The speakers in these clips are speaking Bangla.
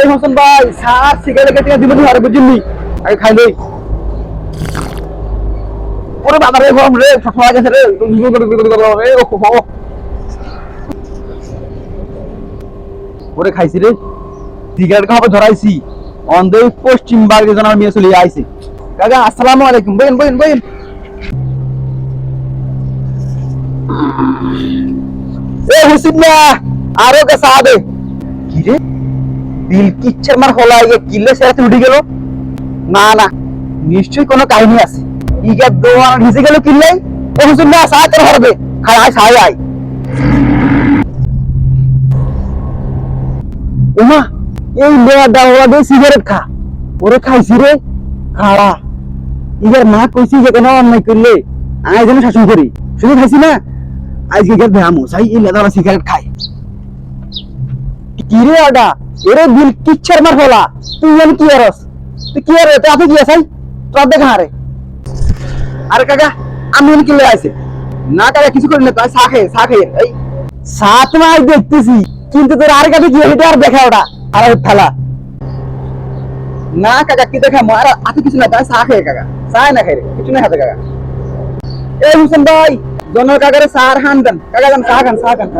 এই হোসেন ভাই সার সিগারেট কেটে দিব নি, আরে বুঝিনি আগে খাই লই ওরে বাবা রে, গরম রে ঠান্ডা গেছে রে। ও ওরে খাইছি রে। সিগারেট খাবে ধরাইছি। অন্ধে পশ্চিম বাড়িতে জনার মেয়ে চলে আইছে। কাকা, আসসালামু আলাইকুম। বইন বইন বইন এ, হুসিন না আরও কে সাদে কি রে? বিল কিচ্ছার মার হলা ইয়ে কিলে সেরাতে উঠে গেল। না না, নিশ্চয়ই কোনো কাহিনী আছে। ইগা দোয়ার ভিজে গেল কিল্লাই। ও হুসিন না সাথে হরবে খায় সাই আই ওমা এই মেয়া দাওয়া দিয়ে সিগারেট খা। ওরে খাইছি রে। খাড়া ইগার মা কইছি যে কেন অন্যায় করলে? আয় যেন শাসন করি। শুধু খাইছি না, আজকে গেল ভ্যামো। সাই এই লেদারা সিগারেট খায়। কি রে আডা এরে দিল কিচ্ছার মার ফলা তুই জানি কি আরস তুই কি আরে তুই কি আসাই তোর দেখা আরে আরে কাকা, আমি এনে কিলে আইছে না কাকা, কিছু করি না চা খেয়ে চা খেয়ে এই সাত মাস দেখতেছি, কিন্তু তোর আর কাছে কি এটা আর দেখা ওটা। আর ফেলা। না কাকা, কি দেখা মার আতে কিছু না চা খেয়ে কাকা। চা না রে, কিছু না হাতে কাকা। এই হুসেন ভাই জনের কাকারে সার হান দেন। কাকা দেন চা খান চা খান।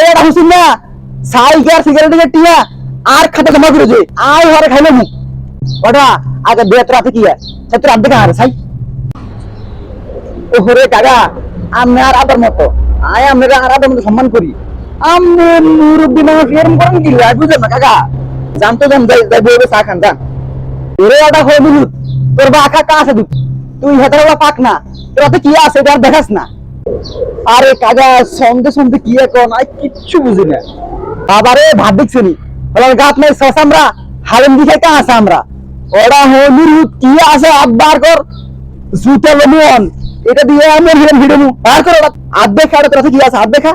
এই হুসেন না সাই আর সিগারেট টিয়া, আর খাতা জমা করে খাইলে আগে সাই। আমি আর আয় আমরা আর আদার মতো সম্মান করি। আমি কি না জান যাই যাই খান দিলু তোর বা আখা কা আছে তুই হেতার পাক না। তোর হাতে কি আছে এটা আর দেখাস না। আরে কাকা, সন্ধে সন্ধে কি এখন? আই কিচ্ছু বুঝি না। বাবারে দেখছি নি বলার নাই সস আমরা হারেম দিকে কা আছে আমরা? ওরা হলির কি আছে? আব্বার কর। জুতা লমন এটা দিয়ে আমি হিরেন বার কর আধ দেখা ওটা তোর কি আছে? আধ দেখা।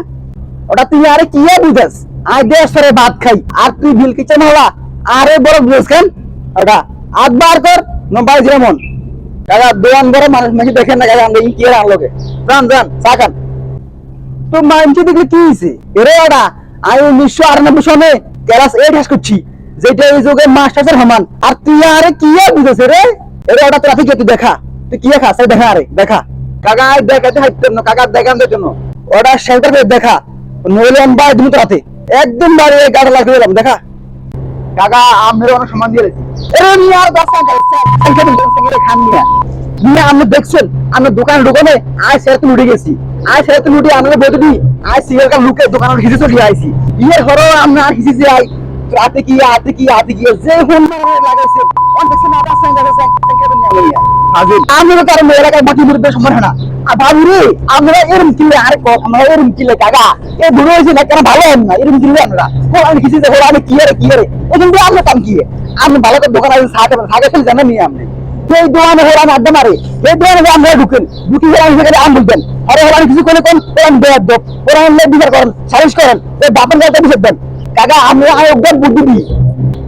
ওটা তুই আরে কি বুঝাস? আই দেশ সরে ভাত খাই। আর তুই বিল কিচেন হলা আরে বড় বুঝ কেন? ওটা কর। নম্বর যেমন কাকা দোয়ান বড় মানুষ নাকি দেখেন না? কাকা আমরা কি আনলোকে যান যান খান। তো মানছি দেখলে কি হয়েছে এরে ওটা আমি উনিশশো আটানব্বই সনে ক্লাস এইট হাস করছি যেটা এই যুগে মাস্টার্সের সমান আর তুই আরে কি বুঝেছে রে এরে ওটা তোরা থেকে তুই দেখা তুই কি খা সেই দেখা আরে দেখা কাকা দেখাতে হাইতেন না কাকা দেখান দেয় জন্য ওটা করে দেখা একদম গাড়ি লাগতে দিলাম দেখা কাকা আমের অনেক সম্মান এরে নিয়ে আর দশ টাকা খান নিয়ে নিয়ে আপনি দেখছেন আমি দোকানে দোকানে আয় সেরা তো উঠে গেছি। আয় সেরা তো উঠে আমি বলতে দিই আয় সিগারেট কার লুকে দোকানে চলে আইছি। ইয়ে আর হিসেবে আই। রাতে কি আতে কি আতে কি যে লাগাইছে। আবার হাজির। বাকি মুরব্বী সম্মান না। আর রে আমরা এরম আরে আমরা কাকা। এ বুড়ো হয়েছে না কেন ভালো হন না? এরম আমরা। আমি যে আমি কি আরে কি আরে? এখন আমরা কাম কি? আমি ভালো করে দোকান আছে সাথে সাথে চলে জানেন নি আপনি দোকানে হলে আমি আড্ডা মারি এই দোকানে আমরা ঢুকেন। ঢুকি হলে আমি সেখানে আরে হলে কিছু কোন ওরান বিচার করেন, সালিশ করেন বাপের দেন। কাকা আমি আয়োগের বুদ্ধি দিই।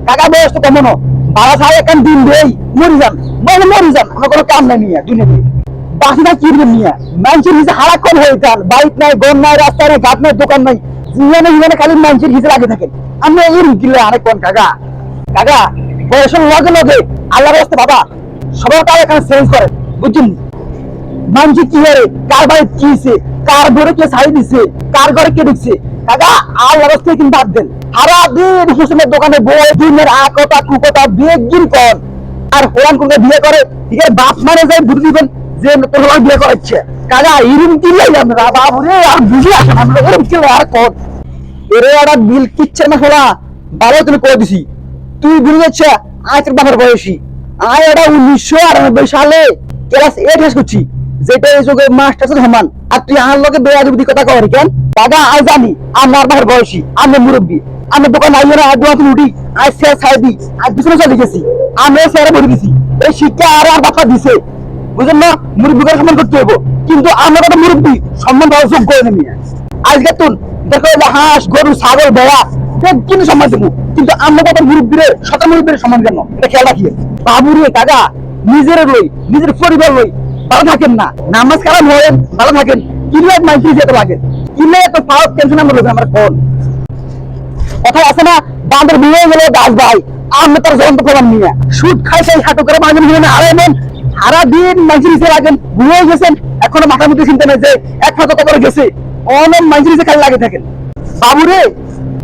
কাকা, বয়স তো কেমন বাবা সাহেব দিন দেই, মরি যান। বলে মরি যান, আমার কোনো কাম নাই নিয়ে দুনিয়াতে। বাসিটা কিনবেন নিয়ে মানুষের হারাক্ষণ হয়ে যান। বাইক নাই গন নাই, রাস্তা নাই, ঘাট নাই, দোকান নাই। জীবনে জীবনে খালি মানুষের হিসেবে লাগে থাকেন। আমি এই আরেক কোন, কাকা? কাকা, বয়সের লগে লগে আল্লাহ রাস্তা বাবা সবার কাজ এখানে করে বুঝছেন? মানুষ কি করে? কার বাড়ি কি হইছে, কার ঘরে কে দিছে? কার ঘরে কে কাকা রাস্তায় কিন্তু বাদ দেন। হোসেনের দোকানে বই দিনের আ কথা কু কথা বিয়ে গিন কর। আর বিয়ে করে? ঠিক আছে বাপ মানে যাই বুঝে দিবেন যে হোরান বিয়ে করাচ্ছে। কাকা ইরুম কিনলে আমরা আর বুঝে আমরা কিনলে আর কর। এরে বিল কিচ্ছে না খোলা ভালো তুমি করে দিছি। তুই ভুলে যাচ্ছে তোর বাবার বয়সী। আয় এটা উনিশশো আটানব্বই সালে ক্লাস এইট করছি। যেটা এই যুগে আর তুই আমার লোকে কথা কর কেন? দাদা আয় জানি, আমার বয়সী, আমি মুরব্বী। আমি দোকান না, আজ উঠি, আজ ছাই দি আজ পিছনে চলে গেছি। আমি শেয়ারে ভরে দিছি, এই শিক্ষা আর আর বাপা দিছে। বুঝলেন না? মুরব্বীকে সম্মান করতে কিন্তু আমরা তো মুরব্বী সম্মান যোগ্য নিয়ে আজকে তুন দেখো হাঁস, গরু, ছাগল, ভেড়া সম্মান দেবো। কিন্তু আমরা মুরব্বীরে সম্মান কেন এটা খেয়াল রাখিয়ে। বাবুরে, কাকা, নিজের লই, নিজের পরিবার লই, ভালো থাকেন না। নামাজ ভালো থাকেন। মাইকি যেতে টেনশন আমরা আমরা কথা আছে না বিয়ে ভাই আমি তোর প্রমাণ নিয়ে। সুদ খাই সেই হাঁটু করে মাঝে মাঝে নেন। সারা দিন মানুষের নিচে লাগেন বুড়ো গেছেন, এখনও মাথার মধ্যে চিন্তা নেই যে এক হাতে কবর গেছে। অনেক মানুষের নিচে খালি লাগে থাকেন। বাবুরে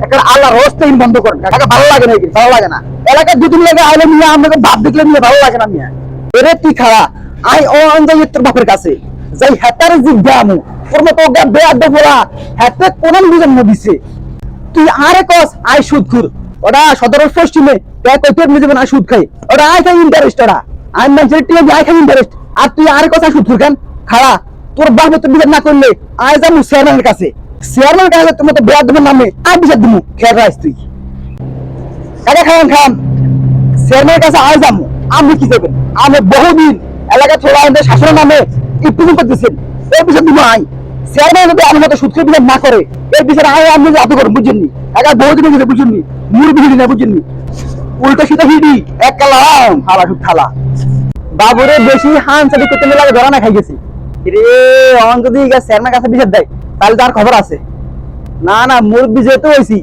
একটা আল্লাহ রোস্তে বন্ধ করেন। কাকা ভালো লাগে না ভালো লাগে না। এলাকার দুদিন লাগে আইলে নিয়ে আমাকে দেখলে নিয়ে ভালো লাগে না নিয়ে এরে তুই খাড়া আই ও তোর বাপের কাছে। যাই হেতারে জিজ্ঞামু ওর মতো হেতে কোন না দিছে। তুই আরে কস, আই সুদ খুর। ওটা পশ্চিমে তুই কই তোর নিজে না সুদ খাই ওটা আই খাই ইন্টারেস্ট ওটা আই মানুষের টিয়ে আই খাই ইন্টারেস্ট আর তুই আরে কস, আই সুদ খুর কেন? খাড়া তোর বাপ তোর বিচার না করলে আয় যাব চেয়ারম্যানের কাছে। চেয়ারম্যানের কাছে তোমার তো বেয়াদ দেবের নামে। আর বিচার দিবো খেয়াল রাখ তুই? কাকা খান খান চেয়ারম্যানের কাছে আই যাব আমি কি করবেন আমি বহুদিন এলাকা থোড়া আমাদের শাসনের নামে ইপ্রুভ করতেছেন এই বিষয় দিব আই। চেয়ারম্যান যদি আমার মতো সুৎকের বিচার না করে এই বিচার আই আপনি এত করেন বুঝছেননি একা বহুদিন হয়েছে বুঝছেননি মুরবি হিড়ি না বুঝছেননি উল্টা সিধা হিড়ি এক কালাম হালা সুদ খালা বাবুরে বেশি হান সাদি করতে লাগে ধরা না খাই গেছি। রে অন যদি চেয়ারম্যান কাছে বিচার দেয় তাহলে তার খবর আছে। না না, মুরব্বি যেহেতু হয়েছি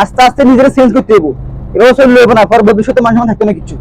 আস্তে আস্তে নিজেরা চেঞ্জ করতে হইব। এবার চললে না পর ভবিষ্যতে মানুষ থাকবে না কিছু।